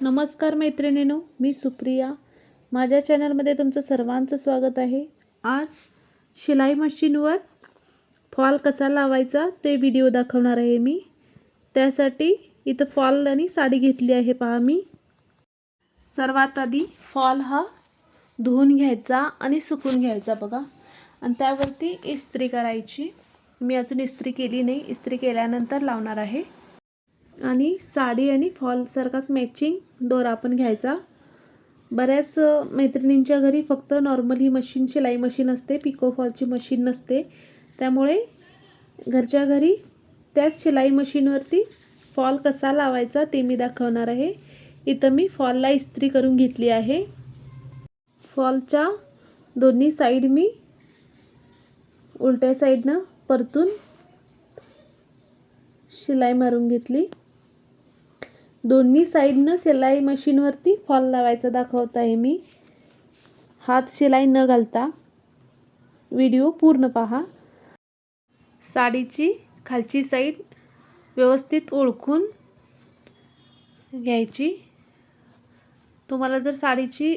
नमस्कार मैत्रिणीनो मी सुप्रिया. माझ्या चॅनलमध्ये तुमचं सर्वांचं स्वागत आहे. आज शिलाई मशीनवर फॉल कसा लावायचा ते व्हिडिओ दाखवणार आहे मी. त्यासाठी इथं फॉल आणि साडी घेतली आहे पहा मी. सर्वात आधी फॉल हा धुवून घ्यायचा आणि सुकून घ्यायचा बघा. आणि त्यावरती इस्त्री करायची. मी अजून इस्त्री केली नाही. इस्त्री केल्यानंतर लावणार आहे. आणि साडी आणि फॉलसारखाच मॅचिंग दोरा पण घ्यायचा. बऱ्याच मैत्रिणींच्या घरी फक्त नॉर्मल ही मशीन शिलाई मशीन असते पिको फॉलची मशीन नसते. त्यामुळे घरच्या घरी त्याच शिलाई मशीनवरती फॉल कसा लावायचा ते मी दाखवणार आहे. इथं मी फॉलला इस्त्री करून घेतली आहे. फॉलच्या दोन्ही साईड मी उलट्या साईडनं परतून शिलाई मारून घेतली. दोन्ही साईडनं शिलाई मशीनवरती फॉल लावायचा दाखवत आहे मी. हात शिलाई न घालता. व्हिडिओ पूर्ण पहा. साडीची खालची साईड व्यवस्थित ओळखून घ्यायची. तुम्हाला जर साडीची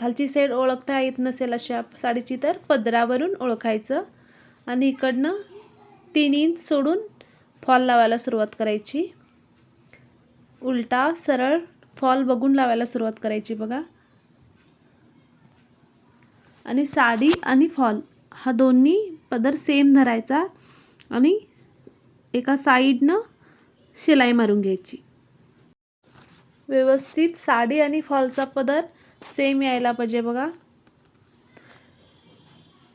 खालची साईड ओळखता येत नसेल अशा साडीची तर पदरावरून ओळखायचं आणि इकडनं तीन इंच सोडून फॉल लावायला सुरुवात करायची. उलटा सरळ फॉल बघून लावायला सुरुवात करायची बघा. आणि साडी आणि फॉल हा दोन्ही पदर सेम धरायचा आणि एका साईडनं शिलाई मारून घ्यायची. व्यवस्थित साडी आणि फॉलचा पदर सेम यायला पाहिजे बघा.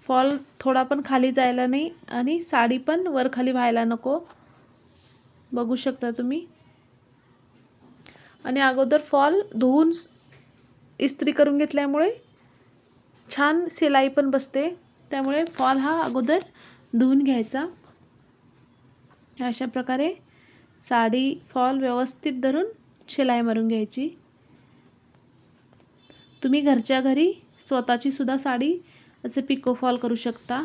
फॉल थोडा पण खाली जायला नाही आणि साडी पण वर खाली व्हायला नको. बघू शकता तुम्ही. आणि अगोदर फॉल धुवून इस्त्री करून घेतल्यामुळे छान शिलाई पण बसते. त्यामुळे फॉल हा अगोदर धुवून घ्यायचा. अशा प्रकारे साडी फॉल व्यवस्थित धरून शिलाई मारून घ्यायची. तुम्ही घरच्या घरी स्वतःची सुद्धा साडी असे पिको फॉल करू शकता.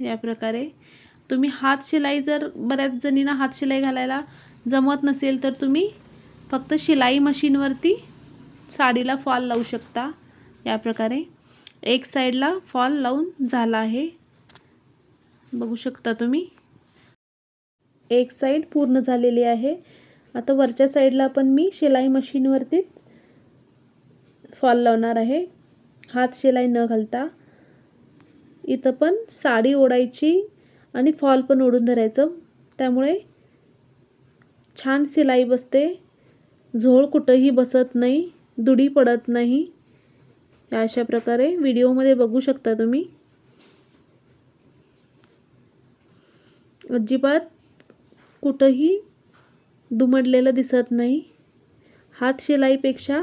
या प्रकारे तुम्ही हात शिलाई जर बऱ्याच जणींना हात शिलाई घालायला जमत नसेल तर तुम्ही फक्त शिलाई मशीनवरती साडीला फॉल लावू शकता. या प्रकारे एक साईडला फॉल लावून झाला आहे. बघू शकता तुम्ही. एक साईड पूर्ण झालेली आहे. आता वरच्या साईडला पण मी शिलाई मशीनवरतीच फॉल लावणार आहे. हात शिलाई न घालता. इथं पण साडी ओढायची आणि फॉल पण ओढून धरायचं. त्यामुळे छान शिलाई बसते. झोळ कुठंही बसत नाही दुडी पडत नाही. अशा प्रकारे व्हिडिओमध्ये बघू शकता तुम्ही. अजिबात कुठंही दुमडलेलं दिसत नाही. हात शिलाईपेक्षा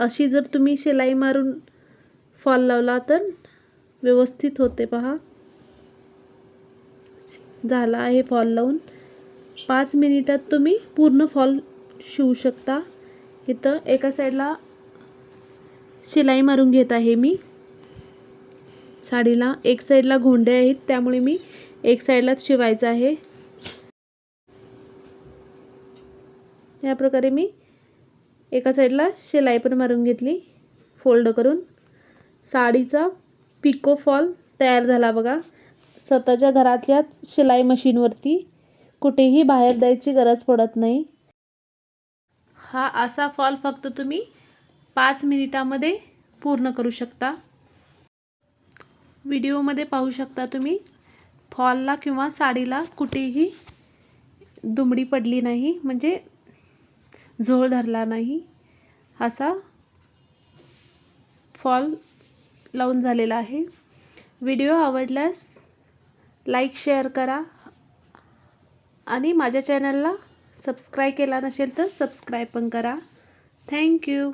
अशी जर तुम्ही शिलाई मारून फॉल लावला तर व्यवस्थित होते पहा. झाला आहे फॉल लावून. पाच मिनिटात तुम्ही पूर्ण फॉल शिवू शकता. इथं एका साईडला शिलाई मारून घेत आहे मी. साडीला एक साईडला घोंडे आहेत त्यामुळे मी एक साईडलाच शिवायचं आहे. या प्रकारे मी एका साईडला शिलाई पण मारून घेतली फोल्ड करून. साडीचा पिको फॉल तयार झाला बघा. स्वतःच्या घरातल्याच शिलाई मशीनवरती कुठेही बाहेर द्यायची गरज पडत नाही. हा असा फॉल फक्त तुम्ही पाच मिनिटामध्ये पूर्ण करू शकता. व्हिडिओमध्ये पाहू शकता तुम्ही फॉलला किंवा साडीला कुठेही दुमडी पडली नाही म्हणजे झोळ धरला नाही असा फॉल लावून झालेला आहे. व्हिडिओ आवडल्यास लाईक शेअर करा. आणि माझ्या चॅनलला सबस्क्राईब केला नसेल तर सबस्क्राईब पण करा. थँक्यू